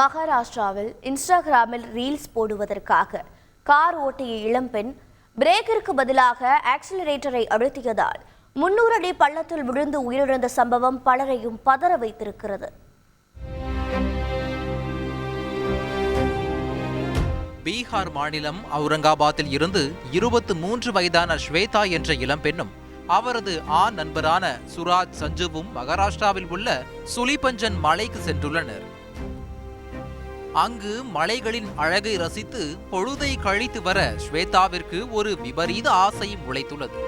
மகாராஷ்டிராவில் இன்ஸ்டாகிராமில் reels போடுவதற்காக car ஓட்டிய இளம்பெண் பிரேக்கிற்கு பதிலாக ஆக்சிலரேட்டரை அழுத்தியதால் முன்னூறு அடி பள்ளத்தில் விழுந்து உயிரிழந்த சம்பவம் பலரையும் பதற வைத்திருக்கிறது. பீகார் மாநிலம் அவுரங்காபாத்தில் இருந்து இருபத்து மூன்று வயதான ஸ்வேதா என்ற இளம்பெண்ணும் அவரது ஆண் நண்பரான சுராஜ் சஞ்சுவும் மகாராஷ்டிராவில் உள்ள சுலிபஞ்சன் மலைக்கு சென்றுள்ளனர். அங்கு மலைகளின் அழகை ரசித்து பொழுதை கழித்து வர ஸ்வேதாவிற்கு ஒரு விபரீத ஆசை முளைத்துள்ளது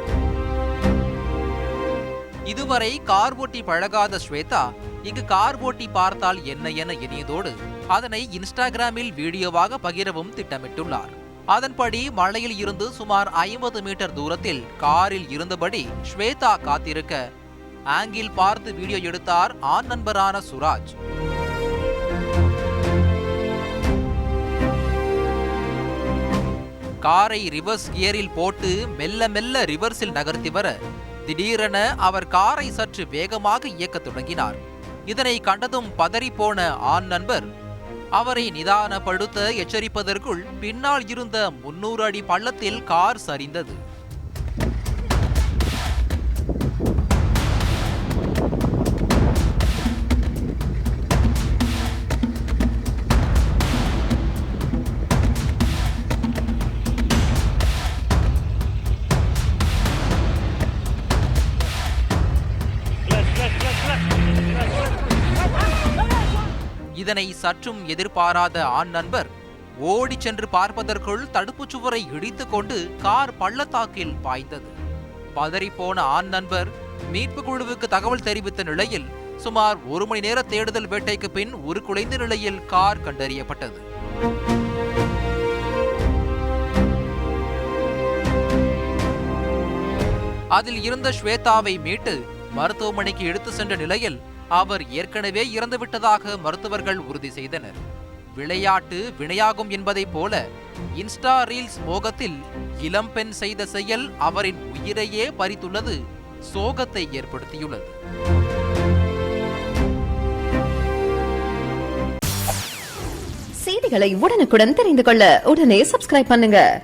இதுவரை கார் ஓட்டி பழகாத ஸ்வேதா இங்கு கார் ஓட்டி பார்த்தால் என்ன என எண்ணியதோடு அதனை இன்ஸ்டாகிராமில் வீடியோவாக பகிரவும் திட்டமிட்டுள்ளார். அதன்படி மலையில் இருந்து சுமார் ஐம்பது மீட்டர் தூரத்தில் காரில் இருந்தபடி ஸ்வேதா காத்திருக்க ஆங்கில் பார்த்து வீடியோ எடுத்தார் ஆண் நண்பரான சுராஜ். காரை ரிவர்ஸ் கியரில் போட்டு மெல்ல மெல்ல ரிவர்ஸில் நகர்த்தி வர திடீரென அவர் காரை சற்று வேகமாக இயக்கத் தொடங்கினார். இதனை கண்டதும் பதறிப்போன ஆண் நண்பர் அவரை நிதானப்படுத்த எச்சரிப்பதற்குள் பின்னால் இருந்த முன்னூறு அடி பள்ளத்தில் கார் சரிந்தது. இதனை சற்றும் எதிர்பாராத ஆண் நண்பர் ஓடிச் சென்று பார்ப்பதற்குள் தடுப்புச் சுவரை இடித்துக் கொண்டு கார் பள்ளத்தாக்கில் பாய்ந்தது. பதறிப்போன ஆண் நண்பர் மீட்பு குழுவுக்கு தகவல் தெரிவித்த நிலையில் சுமார் ஒரு மணி நேர தேடுதல் வேட்டைக்கு பின் உருக்குலைந்த நிலையில் கார் கண்டறியப்பட்டது. அதில் இருந்த ஸ்வேதாவை மீட்டு மருத்துவமனைக்கு எடுத்து சென்ற நிலையில் அவர் ஏற்கனவே இறந்துவிட்டதாக மருத்துவர்கள் உறுதி செய்தனர். விளையாட்டு வினையாகும் என்பதைப் போல இன்ஸ்டா ரீல்ஸ் மோகத்தில் இளம்பெண் செய்த செயல் அவரின் உயிரையே பறித்துள்ளது சோகத்தை ஏற்படுத்தியுள்ளது. செய்திகளை உடனுக்குடன் தெரிந்து கொள்ள உடனே சப்ஸ்கிரைப் பண்ணுங்க.